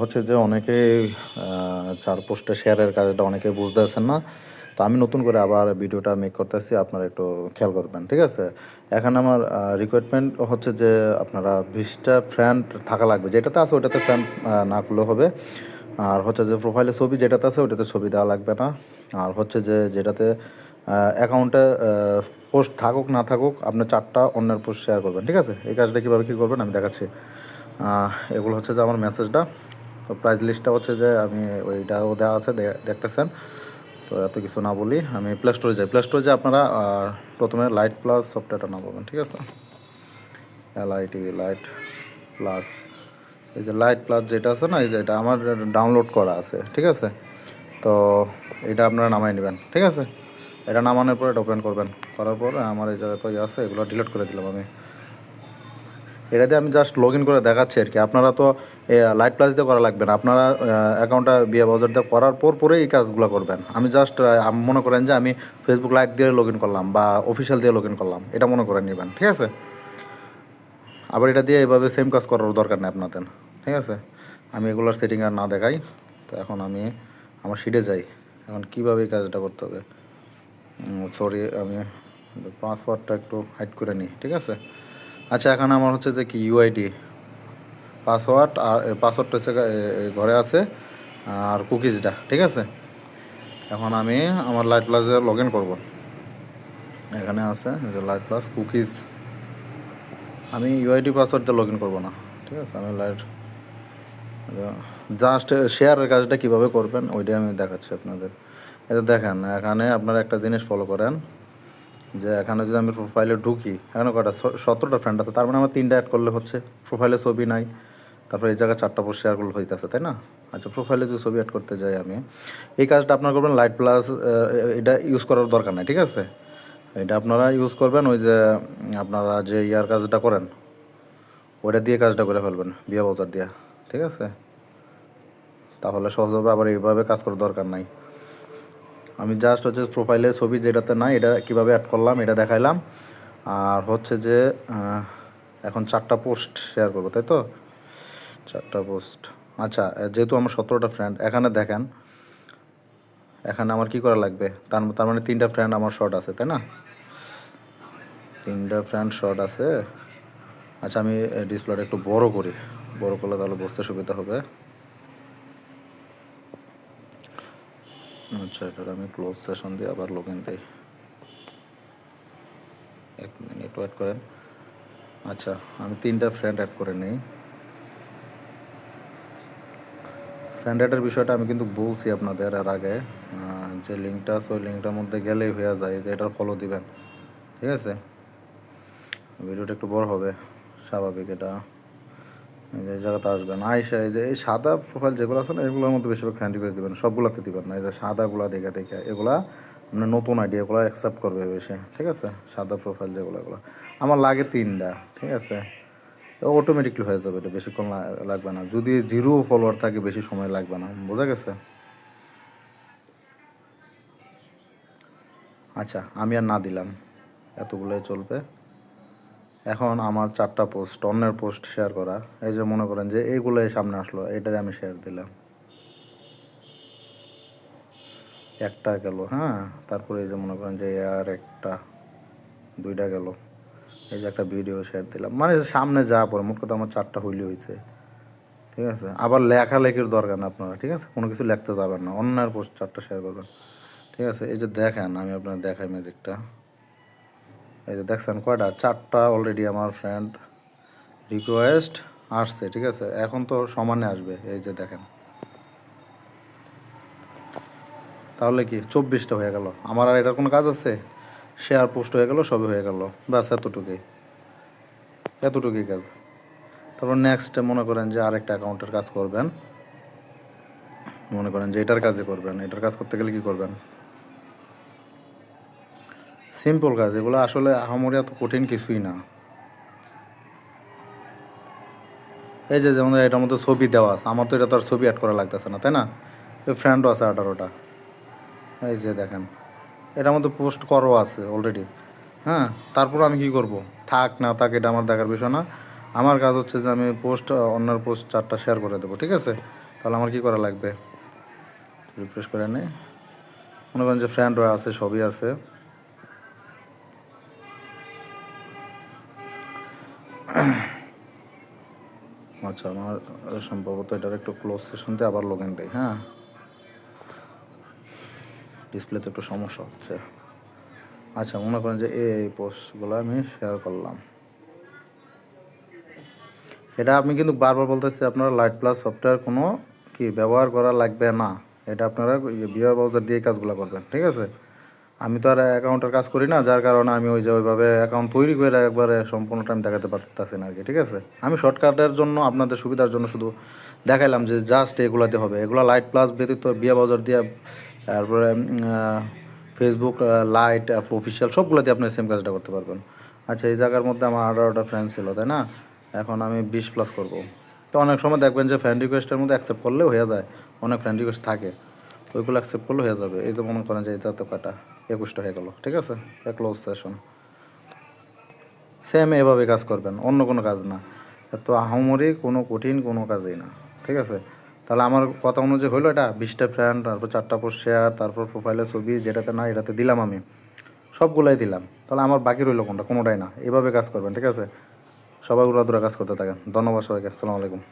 হচ্ছে যে অনেকে চার পোস্টে শেয়ারের কাজটা অনেকে বুঝতেছেন না। তো আমি নতুন করে আবার ভিডিওটা মেক করতেছি, আপনারা একটু খেয়াল করবেন, ঠিক আছে? এখানে আমার রিকোয়ারমেন্ট হচ্ছে যে আপনারা বিশটা ফ্রেন্ড থাকা লাগবে। যেটাতে আছে ওটাতে ফ্রেন্ড না করলেও হবে। আর হচ্ছে যে প্রোফাইলে ছবি যেটাতে আছে ওটাতে ছবি দেওয়া লাগবে না। আর হচ্ছে যে যেটাতে অ্যাকাউন্টে পোস্ট থাকুক, না থাকুক আপনার চারটা অন্যের পোস্ট শেয়ার করবেন, ঠিক আছে? এই কাজটা কীভাবে কী করবেন আমি দেখাচ্ছি। এগুলো হচ্ছে যে আমার মেসেজটা তো প্রাইস লিস্টটা হচ্ছে যে আমি ওইটাও দেওয়া আছে দেখতেছেন। তো এত কিছু না বলি, আমি প্লে স্টোরে যাই। প্লে স্টোরে যে আপনারা প্রথমে লাইট প্লাস সফটওয়্যারটা না পাবেন ঠিক আছে? এল আইটি লাইট প্লাস এই যে লাইট প্লাস যেটা আছে না, এই যে এটা আমার ডাউনলোড করা আছে, ঠিক আছে? তো এটা আপনারা নামাই নেবেন, ঠিক আছে? এটা নামানোর পর এটা ওপেন করবেন। করার পর আমার এই জায়গায় তো ইয়ে আছে, এগুলো ডিলিট করে দিলাম আমি। এটা দিয়ে আমি জাস্ট লগ ইন করে দেখাচ্ছি আর কি। আপনারা তো লাইট প্লাস দিয়ে করা লাগবে না। আপনারা অ্যাকাউন্টটা বিয়ে বাজার দিয়ে করার পর পরে এই কাজগুলো করবেন। আমি জাস্ট মনে করেন যে আমি ফেসবুক লাইট দিয়ে লগ ইন করলাম বা অফিসিয়াল দিয়ে লগ ইন করলাম। এটা মনে করে নেবেন, ঠিক আছে? আবার এটা দিয়ে এভাবে সেম কাজ করার দরকার নেই আপনাদের, ঠিক আছে? আমি এগুলোর সেটিং আর না দেখাই। তো এখন আমি আমার সিটে যাই। এখন কীভাবে এই কাজটা করতে হবে? সরি আমি পাসওয়ার্ডটা একটু হাইড করে নিই, ঠিক আছে? আচ্ছা এখানে আমার হচ্ছে যে কি ইউআইডি পাসওয়ার্ড আর পাসওয়ার্ডটা হচ্ছে ঘরে আছে, আর কুকিজটা ঠিক আছে? এখন আমি আমার লাইট প্লাসে লগ ইন করব। এখানে আছে যে লাইট প্লাস কুকিজ আমি ইউআইডি পাসওয়ার্ড দিয়ে লগ ইন করব না, ঠিক আছে? আমি লাইট জাস্ট শেয়ারের কাজটা কীভাবে করবেন, ওইটাই আমি দেখাচ্ছি আপনাদের। এটা দেখেন, এখানে আপনারা একটা জিনিস ফলো করেন। যে এখানে যদি আমি প্রোফাইলে ঢুকি, এখানে কটা সতেরোটা ফ্রেন্ড আছে, তার মানে আমার তিনটা অ্যাড করলে হচ্ছে প্রোফাইলে ছবি নাই। তারপর এই জায়গায় চারটা পোস্ট শেয়ার করলে হইতেছে, তাই না? আচ্ছা প্রোফাইলে যদি ছবি অ্যাড করতে যাই আমি, এই কাজটা আপনার করবেন লাইট প্লাস এটা ইউজ করার দরকার নাই, ঠিক আছে? এটা আপনারা ইউজ করবেন, ওই যে আপনারা যে ইয়ার কাজটা করেন, ওইটা দিয়ে কাজটা করে ফেলবেন, বিয়া বাজার দিয়া, ঠিক আছে? তাহলে সহজভাবে আবার এইভাবে কাজ করার দরকার নাই। আমি জাস্ট হচ্ছে প্রোফাইলে ছবি যেটাতে নাই, এটা কীভাবে অ্যাড করলাম, এটা দেখাইলাম। আর হচ্ছে যে এখন চারটা পোস্ট শেয়ার করব, তাই তো? চারটা পোস্ট আচ্ছা যেহেতু আমার সতেরোটা ফ্রেন্ড এখানে দেখেন, এখানে আমার কি করা লাগবে? তার তার মানে তিনটা ফ্রেন্ড আমার শর্ট আছে, তাই না? তিনটা ফ্রেন্ড শর্ট আছে। আচ্ছা আমি ডিসপ্লেটা একটু বড় করি। বড় করলে তাহলে বুঝতে সুবিধা হবে। আচ্ছা এটার আমি ক্লোজ সেশন দিয়ে আবার লগ ইন দিই। এক মিনিট ওয়েট করেন। আচ্ছা আমি তিনটা ফ্রেন্ড অ্যাড করে নিই। ফ্রেন্ড অ্যাডের বিষয়টা আমি কিন্তু বলছি আপনাদের এর আগে। যে লিঙ্কটা আছে, ওই লিঙ্কটার মধ্যে গেলেই হয়ে যায়, যে এটার ফলো দিবেন। ঠিক আছে? ভিডিওটা একটু বড় হবে, স্বাভাবিক এটা। যে জায়গাতে আসবেন। আইসা এই যে এই সাদা প্রোফাইল যেগুলো আছে না, এগুলোর মধ্যে বেশিরভাগ ফ্রেন্ড রিকোয়েস্ট দেবেন, সবগুলোতে দিবেন না। এই যে সাদাগুলা দেখে দেখে এগুলা মানে নতুন আইডিয়া এগুলো অ্যাকসেপ্ট করবে বেশি, ঠিক আছে? সাদা প্রোফাইল যেগুলো, এগুলো। আমার লাগে তিনটা, ঠিক আছে? অটোমেটিকলি হয়ে যাবে এটা বেশিক্ষণ লাগবে না। যদি জিরো ফলোয়ার থাকে, বেশি সময় লাগবে না। বোঝা গেছে? আচ্ছা আমি আর না দিলাম। এতগুলোই চলবে। এখন আমার চারটা পোস্ট অন্যের পোস্ট শেয়ার করা। এই যে মনে করেন যে এইগুলোই সামনে আসলো এটারে আমি শেয়ার দিলাম। একটা গেল হ্যাঁ? তারপরে এই যে মনে করেন যে আর একটা, দুইটা গেল। এই যে একটা ভিডিও শেয়ার দিলাম। মানে সামনে যা পড়ে, মোট কথা আমার চারটা হইলে হয়েছে ঠিক আছে? আবার লেখালেখির দরকার না আপনারা, ঠিক আছে? কোনো কিছু লিখতে যাবেন না, অন্যের পোস্ট চারটা শেয়ার করবেন। ঠিক আছে? এই যে দেখেন, আমি আপনার দেখাই ম্যাজিকটা এই যে দেখছেন কয়টা? চারটা অলরেডি আমার ফ্রেন্ড রিকোয়েস্ট আসছে, ঠিক আছে? এখন তো সমানে আসবে, এই যে দেখেন। তাহলে কি চব্বিশটা হয়ে গেল? আমার আর এটার কোনো কাজ আছে? শেয়ার পোস্ট হয়ে গেল, সবই হয়ে গেল। ব্যাস, এতটুকুই। এতটুকুই কাজ। তারপর নেক্সট মনে করেন যে আরেকটা অ্যাকাউন্টের কাজ করবেন। মনে করেন যে এটার কাজে করবেন। এটার কাজ করতে গেলে কি করবেন? সিম্পল কাজ এগুলো আসলে আহামরি এত কঠিন কিছুই না। এই যে যেমন এটার মধ্যে ছবি দেওয়া আছে, আমার তো এটা তো আর ছবি অ্যাড করা লাগতেছে না, তাই না? ওই ফ্রেন্ডও আছে আঠারোটা এই যে দেখেন, এটার মধ্যে পোস্ট করো আছে অলরেডি হ্যাঁ তারপর আমি কি করব? থাক না থাক, এটা আমার দেখার বিষয় না। আমার কাজ হচ্ছে যে আমি পোস্ট অন্যের পোস্ট চারটা শেয়ার করে দেবো, ঠিক আছে? তাহলে আমার কি করা লাগবে? রিফ্রেশ করে নে। মনে করেন যে ফ্রেন্ড আছে, সবই আছে। আচ্ছা আমার সম্ভবত এটার একটু ক্লোজ সেশনতে আবার লগ ইন দেয় হ্যাঁ ডিসপ্লেতে একটু সমস্যা হচ্ছে। আচ্ছা মনে করেন যে এই পোস্টগুলো আমি শেয়ার করলাম। এটা আপনি কিন্তু বারবার বলতেছি আপনারা লাইট প্লাস সফটওয়্যার কোনো কি ব্যবহার করা লাগবে না। এটা আপনারা বিয়ার ব্রাউজার দিয়ে কাজগুলো করবেন, ঠিক আছে? আমি তো আর অ্যাকাউন্টের কাজ করি না, যার কারণে আমি ওই যে ওইভাবে অ্যাকাউন্ট তৈরি করে একবারে সম্পূর্ণ টাইম দেখাতে পারতেছি না আর কি, ঠিক আছে? আমি শর্টকাটের জন্য, আপনাদের সুবিধার জন্য শুধু দেখাইলাম যে জাস্ট এগুলাতে হবে। এগুলো লাইট প্লাস ব্যতীত বিয়া বাজার দিয়ে, তারপরে ফেসবুক লাইট অফিসিয়াল সবগুলোতে আপনি সেম কাজটা করতে পারবেন। আচ্ছা এই জায়গার মধ্যে আমার আঠারোটা ফ্রেন্ড ছিল, তাই না? এখন আমি বিশ প্লাস করব। তো অনেক সময় দেখবেন যে ফ্রেন্ড রিকোয়েস্টের মধ্যে অ্যাকসেপ্ট করলে হয়ে যায়, অনেক ফ্রেন্ড রিকোয়েস্ট থাকে। ওইগুলো অ্যাকসেপ্ট করলে হয়ে যাবে। এই তো মনে করেন যে এই তো কাটা একুশটা হয়ে গেল, ঠিক আছে? এক ক্লোজ সেশন সেম এভাবে কাজ করবেন, অন্য কোনো কাজ না। এত আহামরি কোনো কঠিন কোনো কাজই না, ঠিক আছে? তাহলে আমার কথা অনুযায়ী হলো এটা, বিশটা ফ্রেন্ড তারপর চারটা পোস্ট শেয়ার তারপর প্রোফাইলের ছবি, যেটাতে না এটাতে দিলাম আমি। সবগুলাই দিলাম। তাহলে আমার বাকি রইল কোনটা? কোনোটাই না। এভাবে কাজ করবেন, ঠিক আছে? সবাই উড়াদুরা কাজ করতে থাকেন। ধন্যবাদ সবাইকে। আসসালামু আলাইকুম।